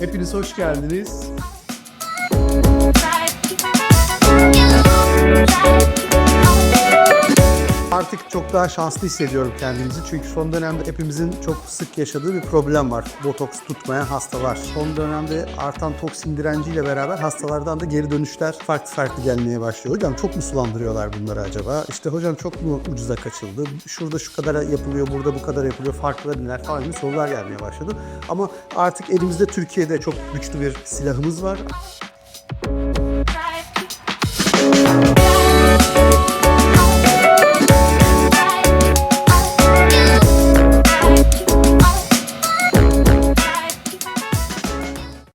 Hepiniz hoş geldiniz. Artık çok daha şanslı hissediyorum kendimizi. Çünkü son dönemde hepimizin çok sık yaşadığı bir problem var. Botoks tutmayan hastalar. Son dönemde artan toksin direnciyle beraber hastalardan da geri dönüşler farklı farklı gelmeye başlıyor. Hocam çok mu sulandırıyorlar bunları acaba? İşte hocam çok mu ucuza kaçıldı? Şurada şu kadar yapılıyor, burada bu kadar yapılıyor. Farklı neler falan gibi sorular gelmeye başladı. Ama artık elimizde Türkiye'de çok güçlü bir silahımız var.